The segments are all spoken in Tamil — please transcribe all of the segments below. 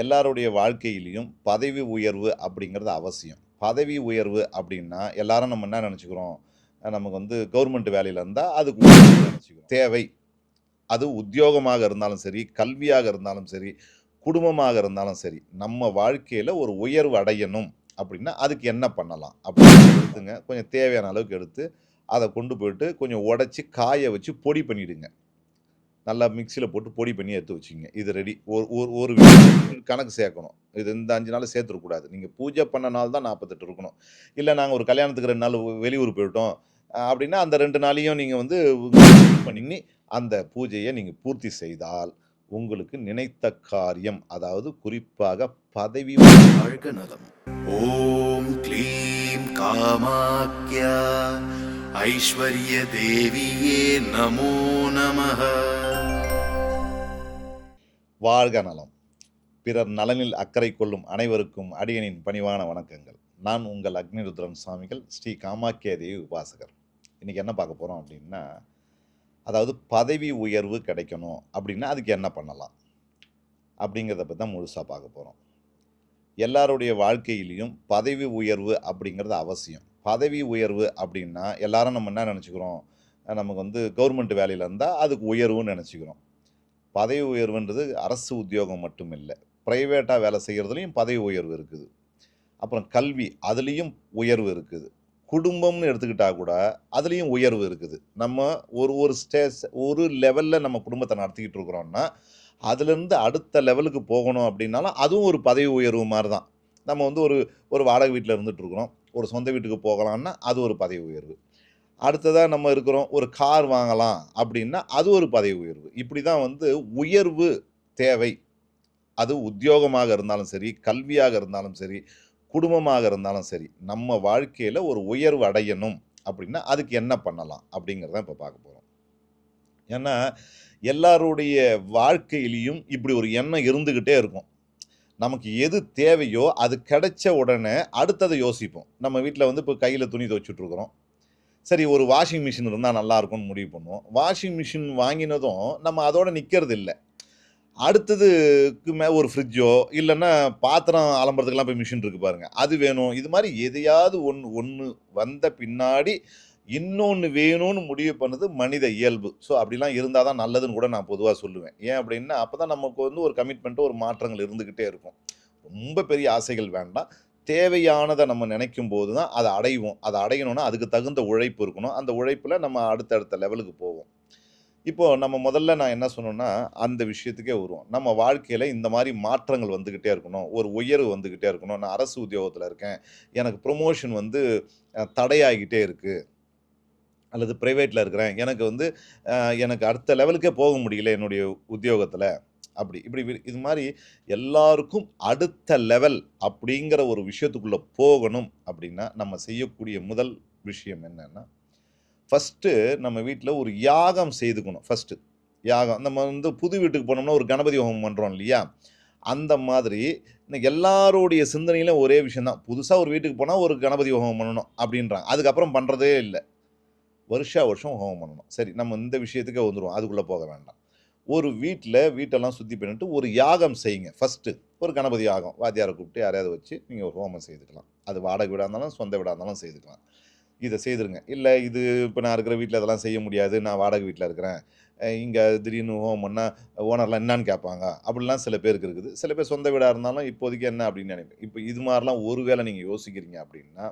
எல்லாருடைய வாழ்க்கையிலையும் பதவி உயர்வு அப்படிங்கிறது அவசியம். பதவி உயர்வு அப்படின்னா எல்லாரும் நம்ம என்ன நினச்சிக்கிறோம்? நமக்கு வந்து கவர்மெண்ட் வேலையில் இருந்தால் அதுக்கு நினச்சிக்கிறோம். தேவை. அது உத்தியோகமாக இருந்தாலும் சரி கல்வியாக இருந்தாலும் சரி குடும்பமாக இருந்தாலும் சரி நம்ம வாழ்க்கையில் ஒரு உயர்வு அடையணும் அப்படின்னா அதுக்கு என்ன பண்ணலாம்? அப்படின்னு எடுத்துங்க. கொஞ்சம் தேவையான அளவுக்கு எடுத்து அதை கொண்டு போயிட்டு கொஞ்சம் உடச்சி காய வச்சு பொடி பண்ணிவிடுங்க நல்லா மிக்சியில் போட்டு பொடி பண்ணி எடுத்து வச்சுங்க இது ரெடி. ஒரு ஒரு ஒரு கணக்கு சேர்க்கணும். இது இந்த அஞ்சு நாள் சேர்த்துடக்கூடாது. நீங்கள் பூஜை பண்ண நாள் தான் நாற்பத்தெட்டு இருக்கணும். இல்லை நாங்கள் ஒரு கல்யாணத்துக்கு ரெண்டு நாள் வெளியூர் போயிட்டோம் அப்படின்னா அந்த ரெண்டு நாளையும் நீங்கள் வந்து பண்ணி அந்த பூஜையை நீங்கள் பூர்த்தி செய்தால் உங்களுக்கு நினைத்த காரியம் அதாவது குறிப்பாக பதவி நலம் ஓம் க்ளீம் காமாக்யா. ஐஸ்வர்ய தேவியே நமோ நமஹ. வாழ்க நலம். பிறர் நலனில் அக்கறை கொள்ளும் அனைவருக்கும் அடியனின் பணிவான வணக்கங்கள். நான் உங்கள் அக்னிருத்ரன் சுவாமிகள் ஸ்ரீ காமாக்கிய தேவி உபாசகர். இன்றைக்கி என்ன பார்க்க போகிறோம் அப்படின்னா அதாவது பதவி உயர்வு கிடைக்கணும் அப்படின்னா அதுக்கு என்ன பண்ணலாம்? அப்படிங்கிறத பற்றி தான் முழுசாக பார்க்க போகிறோம் எல்லாருடைய வாழ்க்கையிலையும் பதவி உயர்வு அப்படிங்கிறது அவசியம். பதவி உயர்வு அப்படின்னா எல்லாரும் நம்ம என்ன நினச்சிக்கிறோம்? நமக்கு வந்து கவர்மெண்ட் வேலையில் இருந்தால் அதுக்கு உயர்வுன்னு நினச்சிக்கிறோம். பதவி உயர்வுன்றது அரசு உத்தியோகம் மட்டும் இல்லை ப்ரைவேட்டாக வேலை செய்கிறதுலையும் பதவி உயர்வு இருக்குது. அப்புறம் கல்வி அதுலேயும் உயர்வு இருக்குது. குடும்பம்னு எடுத்துக்கிட்டால் கூட அதுலேயும் உயர்வு இருக்குது. நம்ம ஒரு ஒரு ஸ்டேஜ் ஒரு லெவலில் நம்ம குடும்பத்தை நடத்திக்கிட்டு இருக்கிறோம்னா அதுலேருந்து அடுத்த லெவலுக்கு போகணும் அப்படின்னாலும் அதுவும் ஒரு பதவி உயர்வு மாதிரி தான் நம்ம வந்து ஒரு ஒரு வாடகை வீட்டில் இருந்துகிட்ருக்குறோம் இருக்கிறோம். ஒரு சொந்த வீட்டுக்கு போகலான்னா அது ஒரு பதவி உயர்வு. அடுத்ததாக நம்ம இருக்கிறோம் ஒரு கார் வாங்கலாம் அப்படின்னா அது ஒரு பதவி உயர்வு. இப்படி தான் வந்து உயர்வு தேவை. அது உத்தியோகமாக இருந்தாலும் சரி கல்வியாக இருந்தாலும் சரி குடும்பமாக இருந்தாலும் சரி நம்ம வாழ்க்கையில் ஒரு உயர்வு அடையணும் அப்படின்னா அதுக்கு என்ன பண்ணலாம் அப்படிங்கிறத இப்போ பார்க்க போகிறோம் ஏன்னா எல்லாருடைய வாழ்க்கையிலையும் இப்படி ஒரு எண்ணம் இருந்துக்கிட்டே இருக்கும். நமக்கு எது தேவையோ அது கிடைச்ச உடனே அடுத்ததை யோசிப்போம். நம்ம வீட்டில் வந்து இப்போ கையில் துணி துவைச்சிட்டு இருக்கிறோம். சரி ஒரு வாஷிங் மிஷின் இருந்தால் நல்லா இருக்கும்னு முடிவு பண்ணுவோம். வாஷிங் மிஷின் வாங்கினதும் நம்ம அதோடு நிற்கிறது இல்லை அடுத்ததுக்கு மே ஒரு ஃப்ரிட்ஜோ இல்லைன்னா பாத்திரம் அலம்புறதுக்கெல்லாம் போய் மிஷின் இருக்குது பாருங்கள் அது வேணும். இது மாதிரி எதையாவது ஒன்று ஒன்று வந்த பின்னாடி இன்னொன்று வேணும்னு முடிவு பண்ணது மனித இயல்பு. ஸோ அப்படிலாம் இருந்தால் தான் நல்லதுன்னு கூட நான் பொதுவாக சொல்லுவேன். ஏன் அப்படின்னா அப்போ தான் நமக்கு வந்து ஒரு கமிட்மெண்ட்டு ஒரு மாற்றங்கள் இருந்துக்கிட்டே இருக்கும். ரொம்ப பெரிய ஆசைகள் வேண்டாம். தேவையானதை நம்ம நினைக்கும் போது தான் அதை அடைவோம். அதை அடையணும்னா அதுக்கு தகுந்த உழைப்பு இருக்கணும். அந்த உழைப்பில் நம்ம அடுத்தடுத்த லெவலுக்கு போவோம். இப்போது நம்ம முதல்ல நான் என்ன சொன்னோன்னா அந்த விஷயத்துக்கே வருவோம். நம்ம வாழ்க்கையில் இந்த மாதிரி மாற்றங்கள் வந்துக்கிட்டே இருக்கணும். ஒரு உயர்வு வந்துக்கிட்டே இருக்கணும். நான் அரசு உத்தியோகத்தில் இருக்கேன். எனக்கு ப்ரொமோஷன் வந்து தடையாகிக்கிட்டே தடையாகிட்டே இருக்குது அல்லது ப்ரைவேட்டில் இருக்கிறேன். எனக்கு வந்து எனக்கு அடுத்த லெவலுக்கே போக முடியல என்னுடைய உத்தியோகத்தில். அப்படி இப்படி இது மாதிரி எல்லாருக்கும் அடுத்த லெவல் அப்படிங்கிற ஒரு விஷயத்துக்குள்ளே போகணும் அப்படின்னா நம்ம செய்யக்கூடிய முதல் விஷயம் என்னென்னா ஃபஸ்ட்டு நம்ம வீட்டில் ஒரு யாகம் செய்துக்கணும். ஃபஸ்ட்டு யாகம் நம்ம வந்து புது வீட்டுக்கு போனோம்னா ஒரு கணபதி ஹோமம் பண்ணுறோம் இல்லையா? அந்த மாதிரி இன்னைக்கு எல்லாருடைய சிந்தனையிலும் ஒரே விஷயம்தான். புதுசாக ஒரு வீட்டுக்கு போனால் ஒரு கணபதி ஹோமம் பண்ணணும் அப்படின்றாங்க. அதுக்கப்புறம் பண்ணுறதே இல்லை. வருஷா வருஷம் ஹோமம் பண்ணணும். சரி நம்ம இந்த விஷயத்துக்கே வந்துடுவோம் அதுக்குள்ளே போக வேண்டாம். ஒரு வீட்டில் வீட்டெல்லாம் சுற்றி பண்ணிட்டு ஒரு யாகம் செய்யுங்க. ஃபஸ்ட்டு ஒரு கணபதி யாகம். வாத்தியாரை கூப்பிட்டு யாரையாவது வச்சு நீங்கள் ஒரு ஹோமம் செய்துக்கலாம். அது வாடகை வீடாக இருந்தாலும் சொந்த வீடாக இருந்தாலும் செய்துக்கலாம். இதை செய்திருங்க. இல்லை இது இப்போ நான் இருக்கிற வீட்டில் இதெல்லாம் செய்ய முடியாது. நான் வாடகை வீட்டில் இருக்கிறேன். இங்கே திடீர்னு ஹோம் ஓனர்லாம் என்னான்னு கேட்பாங்க. அப்படிலாம் சில பேருக்கு இருக்குது. சில பேர் சொந்த வீடாக இருந்தாலும் இப்போதைக்கு என்ன அப்படின்னு நினைப்பேன் இப்போ இது மாதிரிலாம் ஒரு வேளை நீங்கள் யோசிக்கிறீங்க அப்படின்னா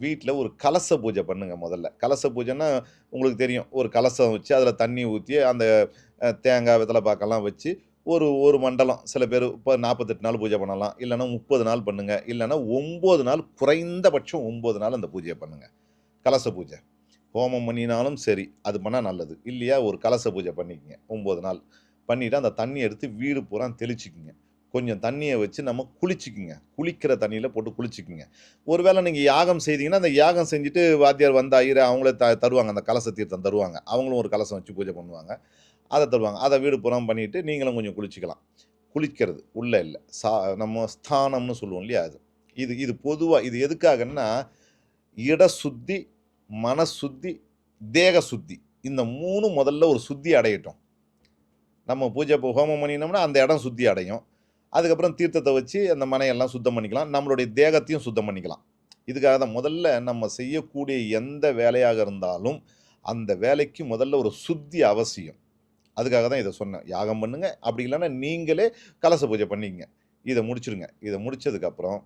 வீட்டில் ஒரு கலச பூஜை பண்ணுங்கள் முதல்ல. கலச பூஜைன்னா உங்களுக்கு தெரியும். ஒரு கலசம் வச்சு அதில் தண்ணி ஊற்றி அந்த தேங்காய் வெத்தலை பாக்கெல்லாம் வச்சு ஒரு ஒரு மண்டலம் சில பேர் இப்போ நாற்பத்தெட்டு நாள் பூஜை பண்ணலாம். இல்லைன்னா முப்பது நாள் பண்ணுங்கள் இல்லைன்னா ஒம்பது நாள் குறைந்தபட்சம் ஒம்பது நாள் அந்த பூஜையை பண்ணுங்கள் கலச பூஜை. ஹோமம் பண்ணினாலும் சரி அது பண்ணால் நல்லது. இல்லையா ஒரு கலச பூஜை பண்ணிக்கங்க ஒம்பது நாள். பண்ணிவிட்டு அந்த தண்ணியை எடுத்து வீடு பூரா தெளிச்சிக்கிங்க. கொஞ்சம் தண்ணியை வச்சு நம்ம குளிச்சுக்குங்க. குளிக்கிற தண்ணியில் போட்டு குளிச்சுக்குங்க. ஒருவேளை நீங்கள் யாகம் செய்தீங்கன்னா அந்த யாகம் செஞ்சுட்டு வாத்தியார் வந்த ஐயர் அவங்களே த தருவாங்க. அந்த கலச தீர்த்தம் தருவாங்க. அவங்களும் ஒரு கலசம் வச்சு பூஜை பண்ணுவாங்க. அதை தருவாங்க. அதை வீடு புறம் பண்ணிவிட்டு நீங்களும் கொஞ்சம் குளிச்சிக்கலாம். குளிக்கிறது உள்ளே இல்லை. சா நம்ம ஸ்தானம்னு சொல்லுவோம் இல்லையா அது? இது இது பொதுவாக இது எதுக்காகன்னா இட சுத்தி மனசுத்தி தேக சுத்தி. இந்த மூணு முதல்ல ஒரு சுத்தி அடையட்டும். நம்ம பூஜை இப்போ ஹோமம் பண்ணினோம்னா அந்த இடம் சுத்தி அடையும். அதுக்கப்புறம் தீர்த்தத்தை வச்சு அந்த மனையெல்லாம் சுத்தம் பண்ணிக்கலாம். நம்மளுடைய தேகத்தையும் சுத்தம் பண்ணிக்கலாம். இதுக்காக தான் முதல்ல நம்ம செய்யக்கூடிய எந்த வேலையாக இருந்தாலும் அந்த வேலைக்கு முதல்ல ஒரு சுத்தி அவசியம். அதுக்காக தான் இதை சொன்னேன். யாகம் பண்ணுங்க. அப்படி இல்லைன்னா நீங்களே கலச பூஜை பண்ணிக்கங்க. இதை முடிச்சிருங்க. இதை முடிச்சதுக்கப்புறம்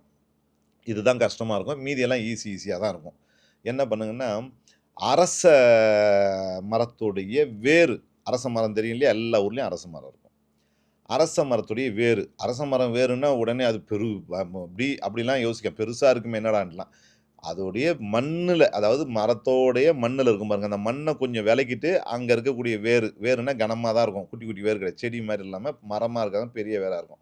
இதுதான் கஷ்டமாக இருக்கும். மீதியெல்லாம் ஈஸி ஈஸியாக தான் இருக்கும். என்ன பண்ணுங்கன்னா அரச மரத்துடைய வேறு அரச மரம் தெரியும் இல்லையா? எல்லா ஊர்லேயும் அரச மரம் இருக்கும். அரச மரத்துடைய வேறு. அரச மரம் வேறுன்னா உடனே அது பெரு அப்படி அப்படிலாம் யோசிக்க பெருசாக இருக்குமே என்னடான்லாம் அதோடைய மண்ணில் அதாவது மரத்தோடைய மண்ணில் இருக்கும் பாருங்கள் அந்த மண்ணை கொஞ்சம் விலக்கிட்டு அங்கே இருக்கக்கூடிய வேறு வேறுனா கனமாக தான் இருக்கும். குட்டி குட்டி வேறு கிடையாது. செடி மாதிரி இல்லாமல் மரமாக இருக்காது பெரிய வேராக இருக்கும்.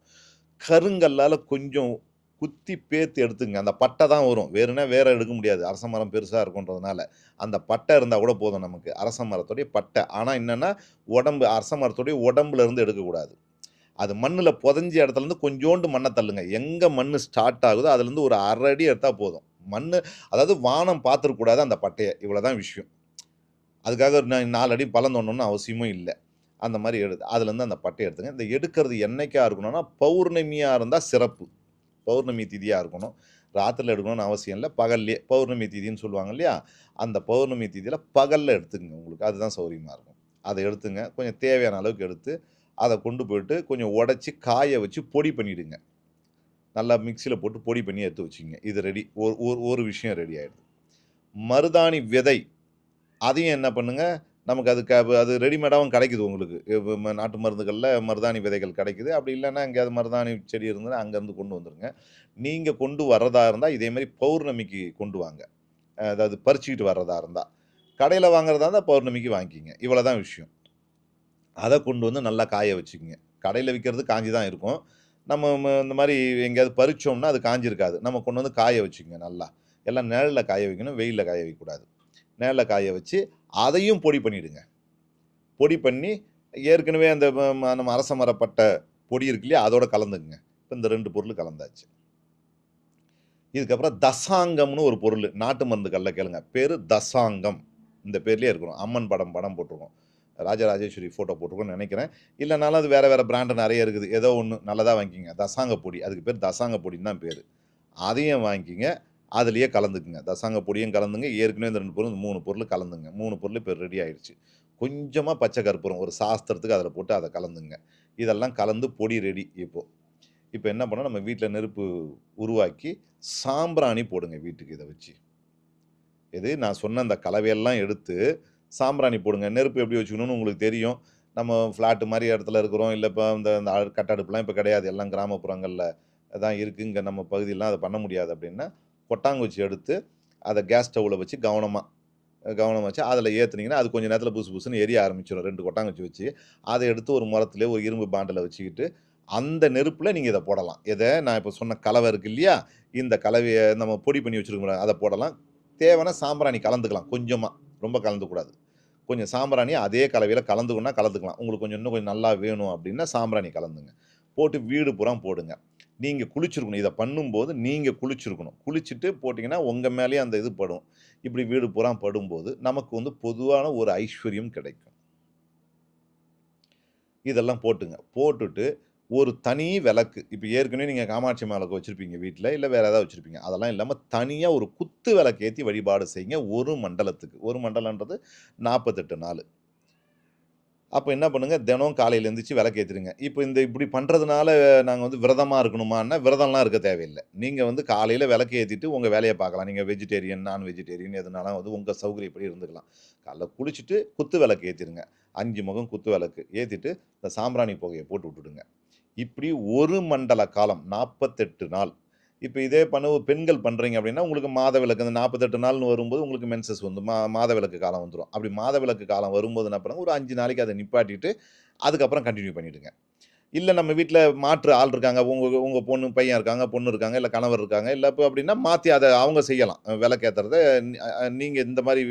கருங்கல்லால் கொஞ்சம் குத்தி பேத்து எடுத்துங்க. அந்த பட்டை தான் வரும். வேறுனா வேற எடுக்க முடியாது. அரச மரம் பெருசாக இருக்குன்றதுனால. அந்த பட்டை இருந்தால் கூட போதும் நமக்கு. அரச மரத்துடைய பட்டை. ஆனால் என்னென்னா உடம்பு அரச மரத்துடைய உடம்புலேருந்து எடுக்கக்கூடாது. அது மண்ணில் புதஞ்ச இடத்துலேருந்து கொஞ்சோண்டு மண்ணை தள்ளுங்க. எங்கே மண் ஸ்டார்ட் ஆகுதோ அதுலேருந்து ஒரு அரை அடி எடுத்தால் போதும். மண் அதாவது வானம் பார்த்துருக்கூடாது அந்த பட்டையை. இவ்வளோ தான் விஷயம். அதுக்காக ஒரு நாலு அடி பள்ளம் தோண்டணும்னு அவசியமும் இல்லை. அந்த மாதிரி எடுத்து அதுலேருந்து அந்த பட்டையை எடுத்துங்க. இந்த எடுக்கிறது என்னைக்கா இருக்கணும்னா பௌர்ணமியாக இருந்தால் சிறப்பு. பௌர்ணமி திதியாக இருக்கணும். ராத்திரியில் எடுக்கணும்னு அவசியம் இல்லை. பகல்லே பௌர்ணமி திதின்னு சொல்லுவாங்க இல்லையா? அந்த பௌர்ணமி திதியில் பகலில் எடுத்துக்கங்க உங்களுக்கு. அதுதான் சௌரியமாக இருக்கும். அதை எடுத்துங்க. கொஞ்சம் தேவையான அளவுக்கு எடுத்து அதை கொண்டு போயிட்டு கொஞ்சம் உடச்சி காய வச்சு பொடி பண்ணிவிடுங்க நல்லா மிக்சியில் போட்டு பொடி பண்ணி எடுத்து வச்சுங்க இது ரெடி ஒரு ஒரு ஒரு விஷயம் ரெடி ஆகிடுது மருதாணி விதை அதையும் என்ன பண்ணுங்கள் நமக்கு அதுக்கு அது- அது ரெடிமேடாகவும் கிடைக்குது உங்களுக்கு. ம- நாட்டு மருந்துகளில் மருதாணி விதைகள் கிடைக்குது. அப்படி இல்லைன்னா எங்கேயாவது மருதாணி செடி இருந்ததுன்னா அங்கேருந்து கொண்டு வந்துடுங்க நீங்கள் கொண்டு வர்றதா இருந்தால் இதேமாரி பௌர்ணமிக்கு கொண்டு வாங்க. அதாவது பறிச்சுக்கிட்டு வர்றதா இருந்தால் கடையில் வாங்குறதா இருந்தால் பௌர்ணமிக்கு வாங்கிக்கிங்க. இவ்வளோ தான் விஷயம். அதை கொண்டு வந்து நல்லா காய வச்சுக்கிங்க. கடையில் விற்கிறது காஞ்சி தான் இருக்கும். நம்ம இந்த மாதிரி எங்கேயாவது பறிச்சோம்னா அது காஞ்சிருக்காது. நம்ம கொண்டு வந்து காய வச்சுக்கோங்க நல்லா. எல்லாம் நிழலில் காய வைக்கணும் வெயிலில் காய வைக்கக்கூடாது. நிழலில் காய வச்சு அதையும் பொடி பண்ணிவிடுங்க பொடி பண்ணி ஏற்கனவே அந்த நம்ம அரச மரப்பட்ட பொடி இருக்கு இல்லையா அதோட கலந்துக்குங்க. இப்போ இந்த ரெண்டு பொருள் கலந்தாச்சு. இதுக்கப்புறம் தசாங்கம்னு ஒரு பொருள் நாட்டு மருந்து கல்ல கேளுங்க. பேர் தசாங்கம். இந்த பேர்லேயே இருக்கிறோம் அம்மன் படம் படம் போட்டிருக்கோம். ராஜராஜேஸ்வரி ஃபோட்டோ போட்டிருக்கோம்னு நினைக்கிறேன். இல்லைனாலும் அது வேறு வேறு பிராண்டு நிறைய இருக்குது. ஏதோ ஒன்று நல்லதாக வாங்கிக்கிங்க. தசாங்க பொடி அதுக்கு பேர் தசாங்க பொடின்னு தான் பேர். அதையும் வாங்கிக்கிங்க. அதுலேயே கலந்துக்குங்க. தசாங்க பொடியும் கலந்துங்க. ஏற்கனவே இந்த ரெண்டு பொருள் இந்த மூணு பொருள் கலந்துங்க. மூணு பொருள் இப்போ ரெடி ஆயிடுச்சு. கொஞ்சமாக பச்சை கற்பூரம் ஒரு சாஸ்திரத்துக்கு அதில் போட்டு அதை கலந்துங்க. இதெல்லாம் கலந்து பொடி ரெடி இப்போது இப்போ என்ன பண்ணோம் நம்ம வீட்டில் நெருப்பு உருவாக்கி சாம்பிராணி போடுங்க வீட்டுக்கு இதை வச்சு. இது நான் சொன்ன அந்த கலவையெல்லாம் எடுத்து சாம்பிராணி போடுங்க. நெருப்பு எப்படி வச்சுக்கணும்னு உங்களுக்கு தெரியும். நம்ம ஃப்ளாட்டு மாதிரி இடத்துல இருக்கிறோம். இல்லை இப்போ இந்த இந்த அடு- கட்டடுப்புலாம் இப்போ கிடையாது. எல்லாம் கிராமப்புறங்களில் தான் இருக்குது இங்கே நம்ம பகுதியெலாம் அதை பண்ண முடியாது அப்படின்னா கொட்டாங்குச்சி எடுத்து அதை கேஸ் ஸ்டவ்வில் வச்சு கவனமாக கவனமாக வச்சு அதில் ஏற்றுனீங்கன்னா அது கொஞ்சம் நேரத்தில் புதுசு புதுசுன்னு எரிய ஆரம்பிச்சிடும் ரெண்டு கொட்டாங்குச்சி வச்சு அதை எடுத்து ஒரு முரத்துலேயே ஒரு இரும்பு பாண்டில் வச்சுக்கிட்டு அந்த நெருப்பில் நீங்கள் இதை போடலாம். எதை? நான் இப்போ சொன்ன கலவை இருக்கு இல்லையா? இந்த கலவையை நம்ம பொடி பண்ணி வச்சுருக்கோம் அதை போடலாம். தேவைன்னா சாம்பிராணி கலந்துக்கலாம். கொஞ்சமாக ரொம்ப கலந்துக்கூடாது கொஞ்சம் சாம்பிராணி அதே கலவையில் கலந்துக்கணும்னா கலந்துக்கலாம். உங்களுக்கு கொஞ்சம் இன்னும் கொஞ்சம் நல்லா வேணும் அப்படின்னா சாம்பிராணி கலந்துங்க. போட்டு வீடு புறம் போடுங்க. நீங்கள் குளிச்சிருக்கணும். இதை பண்ணும்போது நீங்கள் குளிச்சிருக்கணும். குளிச்சுட்டு போட்டிங்கன்னா உங்கள் மேலேயே அந்த இது படும். இப்படி வீடு புறா படும்போது நமக்கு வந்து பொதுவான ஒரு ஐஸ்வர்யம் கிடைக்கும். இதெல்லாம் போட்டுங்க. போட்டுட்டு ஒரு தனி விளக்கு. இப்போ ஏற்கனவே நீங்கள் காமாட்சி விளக்கு வச்சுருப்பீங்க வீட்டில் இல்லை வேறு ஏதாவது வச்சுருப்பீங்க. அதெல்லாம் இல்லாமல் தனியாக ஒரு குத்து விளக்கு ஏற்றி வழிபாடு செய்யுங்க ஒரு மண்டலத்துக்கு. ஒரு மண்டலன்றது நாற்பத்தெட்டு நாள். அப்போ என்ன பண்ணுங்க? தினம் காலையில் எழுந்திரிச்சு விளக்கு ஏற்றிடுங்க இப்போ இந்த இப்படி பண்ணுறதுனால நாங்கள் வந்து விரதமாக இருக்கணுமான்னா விரதம்லாம் இருக்க தேவையில்லை. நீங்கள் வந்து காலையில் விளக்கு ஏற்றிட்டு உங்கள் வேலையை பார்க்கலாம். நீங்கள் வெஜிடேரியன் நான் வெஜிடேரியன் எதுனாலும் வந்து உங்கள் சௌகரியப்படி இருந்துக்கலாம். காலைல குளிச்சுட்டு குத்து விளக்கு ஏற்றிருங்க அஞ்சு முகம் குத்து விளக்கு ஏற்றிட்டு இந்த சாம்பிராணி புகையை போட்டு விட்டுடுங்க. இப்படி ஒரு மண்டல காலம் நாற்பத்தெட்டு நாள். இப்போ இதே பண்ண பெண்கள் பண்ணுறீங்க அப்படின்னா உங்களுக்கு மாத விளக்கு அந்த நாற்பத்தெட்டு நாள்னு வரும்போது உங்களுக்கு மென்சஸ் வந்து மா மாத விளக்கு காலம் வந்துடும் அப்படி மாத விளக்கு காலம் வரும்போது என்ன பண்ணுங்க? ஒரு அஞ்சு நாளைக்கு அதை நிப்பாட்டிட்டு அதுக்கப்புறம் கண்டினியூ பண்ணிவிடுங்க இல்லை நம்ம வீட்டில் மாற்று ஆள் இருக்காங்க உங்கள் உங்கள் பொண்ணு பையன் இருக்காங்க பொண்ணு இருக்காங்க இல்லை கணவர் இருக்காங்க இல்லை இப்போ அப்படின்னா மாற்றி அதை அவங்க செய்யலாம். விளக்கேற்றுறத நீங்கள் இந்த மாதிரி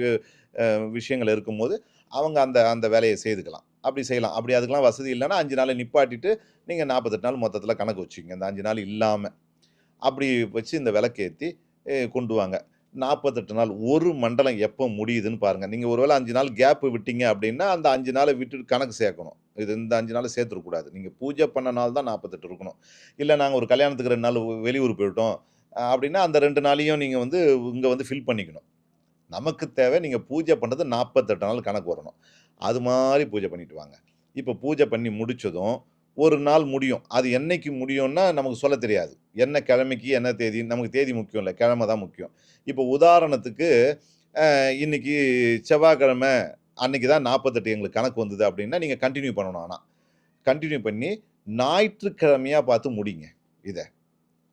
விஷயங்கள் இருக்கும்போது அவங்க அந்த அந்த வேலையை செய்துக்கலாம். அப்படி செய்யலாம். அப்படி அதுக்கெல்லாம் வசதி இல்லைன்னா அஞ்சு நாளை நிப்பாட்டிட்டு நீங்கள் நாற்பத்தெட்டு நாள் மொத்தத்தில் கணக்கு வச்சுக்கோங்க. இந்த அஞ்சு நாள் இல்லாமல் அப்படி வச்சு இந்த விளக்கேற்றி கொண்டு வாங்க. நாற்பத்தெட்டு நாள் ஒரு மண்டலம் எப்போ முடியுதுன்னு பாருங்கள் நீங்கள் ஒருவேளை அஞ்சு நாள் கேப்பு விட்டீங்க அப்படின்னா அந்த அஞ்சு நாளை விட்டுட்டு கணக்கு சேர்க்கணும். இது இந்த அஞ்சு நாள் சேர்த்துருக்கூடாது நீங்கள் பூஜை பண்ண நாள் தான் நாற்பத்தெட்டு இருக்கணும். இல்லை நாங்கள் ஒரு கல்யாணத்துக்கு ரெண்டு நாள் வெளியூர் போயிட்டோம். அப்படின்னா அந்த ரெண்டு நாளையும் நீங்கள் வந்து இங்கே வந்து ஃபில் பண்ணிக்கணும். நமக்கு தேவை நீங்கள் பூஜை பண்ணுறது நாற்பத்தெட்டு நாள் கணக்கு வரணும். அது மாதிரி பூஜை பண்ணிட்டு வாங்க. இப்போ பூஜை பண்ணி முடித்ததும் ஒரு நாள் முடியும். அது என்றைக்கு முடியும்னா நமக்கு சொல்ல தெரியாது. என்ன கிழமைக்கு என்ன தேதி நமக்கு தேதி முக்கியம் இல்லை கிழமை தான் முக்கியம். இப்போ உதாரணத்துக்கு இன்றைக்கி செவ்வாய்க்கிழமை அன்னைக்கு தான் நாற்பத்தெட்டு எங்களுக்கு கணக்கு வந்தது அப்படின்னா நீங்கள் கண்டினியூ பண்ணணும் ஆனால் கண்டினியூ பண்ணி ஞாயிற்றுக்கிழமையாக பார்த்து முடிங்க இதை.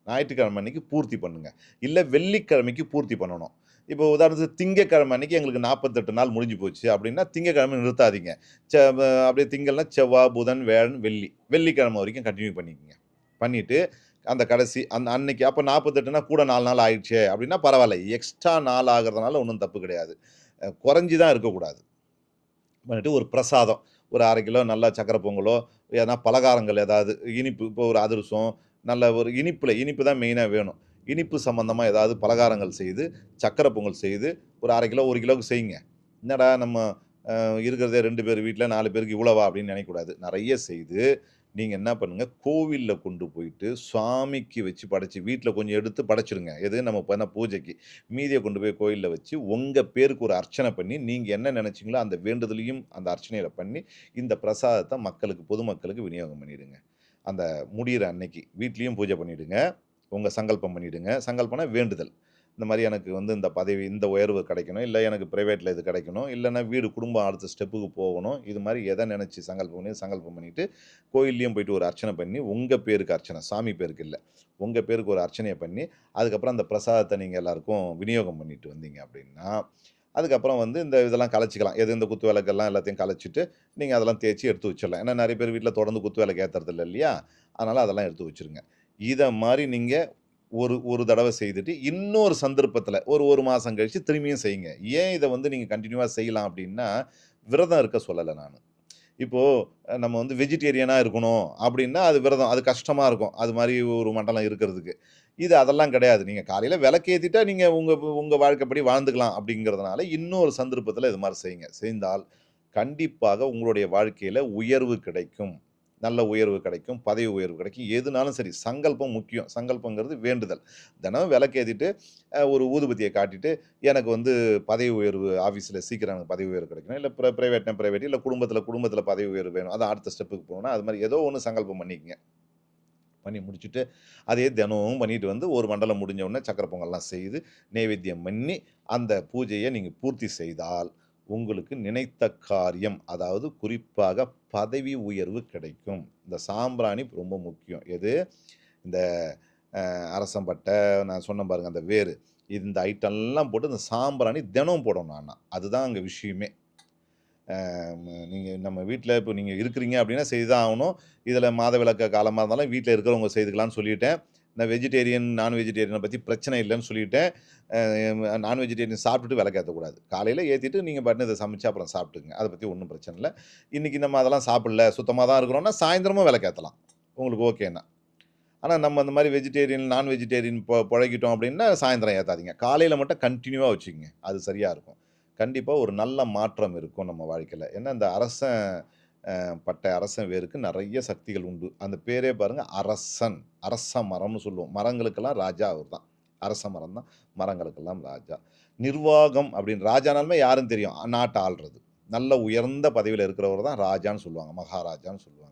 ஞாயிற்றுக்கிழமை அன்றைக்கி பூர்த்தி பண்ணுங்கள் இல்லை வெள்ளிக்கிழமைக்கு பூர்த்தி பண்ணணும். இப்போ உதாரணத்துக்கு திங்கக்கிழமை அன்றைக்கி எங்களுக்கு நாற்பத்தெட்டு நாள் முடிஞ்சு போச்சு. அப்படின்னா திங்கக்கிழமை நிறுத்தாதீங்க. செ அப்படியே திங்கள்னா செவ்வாய் புதன் வேழன் வெள்ளி. வெள்ளிக்கிழமை வரைக்கும் கண்டினியூ பண்ணிக்கோங்க. பண்ணிவிட்டு அந்த கடைசி அந்த அன்னைக்கு அப்போ நாற்பத்தெட்டுனா கூட நாலு நாள் ஆயிடுச்சே அப்படின்னா பரவாயில்ல. எக்ஸ்ட்ரா நாள் ஆகிறதுனால ஒன்றும் தப்பு கிடையாது. குறைஞ்சி தான் இருக்கக்கூடாது. பண்ணிவிட்டு ஒரு பிரசாதம். ஒரு அரை கிலோ நல்லா சக்கரை பொங்கலோ எதனா பலகாரங்கள் ஏதாவது இனிப்பு இப்போ ஒரு அதிரசம் நல்ல ஒரு இனிப்பில் இனிப்பு தான் மெயினாக வேணும். இனிப்பு சம்மந்தமாக ஏதாவது பலகாரங்கள் செய்து சக்கரை பொங்கல் செய்து ஒரு அரை கிலோ ஒரு கிலோவுக்கு செய்யுங்க. என்னடா நம்ம இருக்கிறதே ரெண்டு பேர் வீட்டில் நாலு பேருக்கு இவ்வளவா அப்படின்னு நினைக்கக்கூடாது. நிறைய செய்து நீங்கள் என்ன பண்ணுங்கள் கோவிலில் கொண்டு போயிட்டு சுவாமிக்கு வச்சு படைச்சி வீட்டில் கொஞ்சம் எடுத்து படைச்சிடுங்க எது? நம்ம பண்ண பூஜைக்கு. மீதியை கொண்டு போய் கோயிலில் வச்சு உங்கள் பேருக்கு ஒரு அர்ச்சனை பண்ணி நீங்கள் என்ன நினச்சிங்களோ அந்த வேண்டுதலையும் அந்த அர்ச்சனையில் பண்ணி இந்த பிரசாதத்தை மக்களுக்கு பொதுமக்களுக்கு விநியோகம் பண்ணிவிடுங்க அந்த முடிகிற அன்னைக்கு வீட்லேயும் பூஜை பண்ணிவிடுங்க உங்கள் சங்கல்பம் பண்ணிவிடுங்க சங்கல்பம்னா வேண்டுதல். இந்த மாதிரி எனக்கு வந்து இந்த பதவி இந்த உயர்வு கிடைக்கணும். இல்லை எனக்கு ப்ரைவேட்டில் இது கிடைக்கணும். இல்லைன்னா வீடு குடும்பம் அடுத்த ஸ்டெப்புக்கு போகணும். இது மாதிரி எதை நினச்சி சங்கல்பம் பண்ணி சங்கல்பம் பண்ணிவிட்டு கோயில்லையும் போயிட்டு ஒரு அர்ச்சனை பண்ணி உங்கள் பேருக்கு அர்ச்சனை சாமி பேருக்கு இல்லை. உங்கள் பேருக்கு ஒரு அர்ச்சனையை பண்ணி அதுக்கப்புறம் அந்த பிரசாதத்தை நீங்கள் எல்லாருக்கும் விநியோகம் பண்ணிட்டு வந்தீங்க அப்படின்னா அதுக்கப்புறம் வந்து இந்த இதெல்லாம் கலைச்சிக்கலாம். எது இந்த குத்து விளக்கெல்லாம் எல்லாத்தையும் கலைச்சிட்டு நீங்கள் அதெல்லாம் தேய்ச்சி எடுத்து வச்சிடலாம். ஏன்னா நிறைய பேர் வீட்டில் தொடர்ந்து குத்து விளக்கு ஏற்றுறது இல்லை இல்லையா? அதனால் அதெல்லாம் எடுத்து வச்சுருங்க. இதை மாதிரி நீங்கள் ஒரு ஒரு தடவை செய்துட்டு இன்னொரு சந்தர்ப்பத்தில் ஒரு ஒரு மாதம் கழித்து திரும்பியும் செய்யுங்க. ஏன் இதை வந்து நீங்கள் கண்டினியூவாக செய்யலாம் அப்படின்னா விரதம் இருக்க சொல்லலை நான். இப்போது நம்ம வந்து வெஜிடேரியனாக இருக்கணும் அப்படின்னா அது விரதம் அது கஷ்டமாக இருக்கும். அது மாதிரி ஒரு மண்டலம் இருக்கிறதுக்கு. இது அதெல்லாம் கிடையாது. நீங்கள் காலையில் விளக்கேற்றிட்டா நீங்கள் உங்கள் உங்கள் வாழ்க்கைப்படி வாழ்ந்துக்கலாம் அப்படிங்கிறதுனால இன்னொரு சந்தர்ப்பத்தில் இது மாதிரி செய்யுங்க. செய்தால் கண்டிப்பாக உங்களுடைய வாழ்க்கையில் உயர்வு கிடைக்கும். நல்ல உயர்வு கிடைக்கும் பதவி உயர்வு கிடைக்கும். எதுனாலும் சரி சங்கல்பம் முக்கியம். சங்கல்பங்கிறது வேண்டுதல். தினம் விளக்கேற்றிட்டு ஒரு ஊதுபத்தியை காட்டிட்டு எனக்கு வந்து பதவி உயர்வு ஆஃபீஸில் சீக்கிரம் எனக்கு பதவி உயர்வு கிடைக்கணும். இல்லை ப்ரை ப்ரைவேட்னா ப்ரைவேட் இல்லை குடும்பத்தில் குடும்பத்தில் பதவி உயர்வு வேணும். அதான் அடுத்த ஸ்டெப்புக்கு போகணும்னா அது மாதிரி ஏதோ ஒன்று சங்கல்பம் பண்ணிக்கங்க. பண்ணி முடிச்சுட்டு அதே தினமும் பண்ணிட்டு வந்து ஒரு மண்டலம் முடிஞ்ச உடனே சக்கரை பொங்கல்லாம் செய்து நைவேத்தியம் பண்ணி அந்த பூஜையை நீங்கள் பூர்த்தி செய்தால் உங்களுக்கு நினைத்த காரியம் அதாவது குறிப்பாக பதவி உயர்வு கிடைக்கும். இந்த சாம்பிராணி ரொம்ப முக்கியம். எது? இந்த அரசம்பட்டை நான் சொன்ன பாருங்கள் அந்த வேறு இந்த ஐட்டம்லாம் போட்டு இந்த சாம்பிராணி தினம் போடணும் ஆனால் அதுதான் அங்கே விஷயமே. நீங்கள் நம்ம வீட்டில் இப்போ நீங்கள் இருக்கிறீங்க அப்படின்னா செய்து தான் ஆகணும். இதில் மாத விளக்க காலமாக இருந்தாலும் வீட்டில் இருக்கிறவங்க செய்துக்கலாம்னு சொல்லிட்டேன். நான் வெஜிடேரியன் நான் வெஜிடேரியனை பற்றி பிரச்சனை இல்லைன்னு சொல்லிவிட்டேன் நான் வெஜிடேரியன் சாப்பிட்டுட்டு விளக்கேற்றக்கூடாது காலையில் ஏற்றிட்டு நீங்கள் பாட்டு இதை சமைச்சு அப்புறம் சாப்பிட்டுங்க அதை பற்றி ஒன்றும் பிரச்சனை இல்லை. இன்றைக்கி நம்ம அதெல்லாம் சாப்பிடல சுத்தமாக தான் இருக்கிறோம்னா சாயந்தரமும் விளக்கேற்றலாம் உங்களுக்கு ஓகேண்ணா ஆனால் நம்ம அந்த மாதிரி வெஜிடேரியன் நான் வெஜிடேரியன் பொ பழகிட்டோம் அப்படின்னா சாயந்தரம் ஏற்றாதீங்க காலையில் மட்டும் கண்டினியூவாக வச்சுக்கோங்க. அது சரியாக இருக்கும். கண்டிப்பாக ஒரு நல்ல மாற்றம் இருக்கும் நம்ம வாழ்க்கையில். ஏன்னா இந்த அரசன் பட்டை அரசன் வேருக்கு நிறைய சக்திகள் உண்டு. அந்த பேரே பாருங்கள் அரசன். அரச மரம்னு சொல்லுவோம். மரங்களுக்கெல்லாம் ராஜா அவர் தான் அரச மரம் தான் மரங்களுக்கெல்லாம் ராஜா. நிர்வாகம் அப்படின்னு ராஜானாலுமே யாரும் தெரியும். நாட்டை ஆள்றது. நல்ல உயர்ந்த பதவியில் இருக்கிறவர் தான் ராஜான்னு சொல்லுவாங்க. மகாராஜான்னு சொல்லுவாங்க.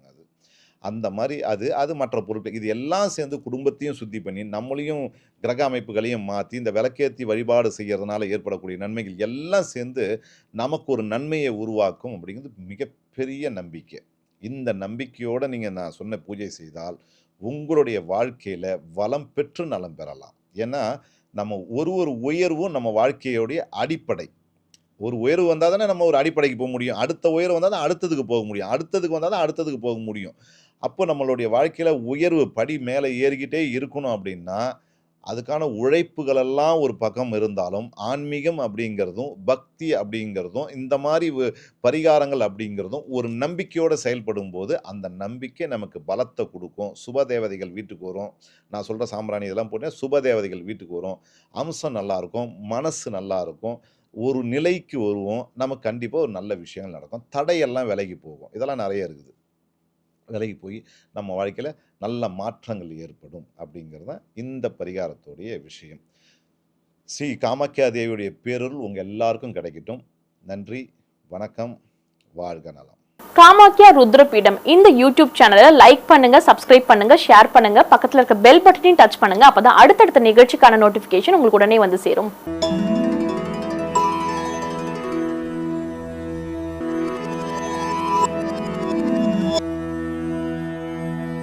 அந்த மாதிரி அது அது மற்ற பொருட்கள். இது எல்லாம் சேர்ந்து குடும்பத்தையும் சுத்தி பண்ணி நம்மளையும் கிரக அமைப்புகளையும் மாற்றி இந்த விளக்கேற்றி வழிபாடு செய்கிறதுனால ஏற்படக்கூடிய நன்மைகள் எல்லாம் சேர்ந்து நமக்கு ஒரு நன்மையை உருவாக்கும் அப்படிங்கிறது மிகப்பெரிய நம்பிக்கை. இந்த நம்பிக்கையோடு நீங்கள் நான் சொன்ன பூஜை செய்தால் உங்களுடைய வாழ்க்கையில் வளம் பெற்று நலம் பெறலாம். ஏன்னா நம்ம ஒரு ஒரு உயர்வும் நம்ம வாழ்க்கையோடைய அடிப்படை. ஒரு உயர்வு வந்தால் தானே நம்ம ஒரு அடிப்படைக்கு போக முடியும். அடுத்த உயர்வு வந்தால் தான் அடுத்ததுக்கு போக முடியும். அடுத்ததுக்கு வந்தால் தான் அடுத்ததுக்கு போக முடியும். அப்போ நம்மளுடைய வாழ்க்கையில் உயர்வு படி மேலே ஏறிக்கிட்டே இருக்கணும் அப்படின்னா அதுக்கான உழைப்புகளெல்லாம் ஒரு பக்கம் இருந்தாலும் ஆன்மீகம் அப்படிங்கிறதும் பக்தி அப்படிங்கிறதும் இந்த மாதிரி பரிகாரங்கள் அப்படிங்கிறதும் ஒரு நம்பிக்கையோடு செயல்படும் போது அந்த நம்பிக்கை நமக்கு பலத்தை கொடுக்கும். சுப தேவதைகள் வீட்டுக்கு வரும். நான் சொல்கிற சாம்பிராணி இதெல்லாம் போட்டேன் சுபதேவதைகள் வீட்டுக்கு வரும். அம்சம் நல்லா இருக்கும் மனசு நல்லா இருக்கும் ஒரு நிலைக்கு வருவோம். நமக்கு கண்டிப்பாக ஒரு நல்ல விஷயங்கள் நடக்கும். தடையெல்லாம் விலகி போகும். இதெல்லாம் நிறைய இருக்குது. விலகி போய் நம்ம வாழ்க்கையில் நல்ல மாற்றங்கள் ஏற்படும் அப்படிங்கிறது தான் இந்த பரிகாரத்துடைய விஷயம். ஸ்ரீ காமாக்கியா தேவியுடைய பேரருள் உங்கள் எல்லாருக்கும் கிடைக்கட்டும். நன்றி வணக்கம் வாழ்க நலம். காமாக்கியா ருத்ரபீடம் இந்த யூடியூப் சேனலை லைக் பண்ணுங்க சப்ஸ்கிரைப் பண்ணுங்க ஷேர் பண்ணுங்க பக்கத்தில் இருக்க பெல் பட்டனையும் டச் பண்ணுங்க அப்பதான் அடுத்தடுத்த நிகழ்ச்சிக்கான நோட்டிபிகேஷன் உங்களுக்கு உடனே வந்து சேரும்.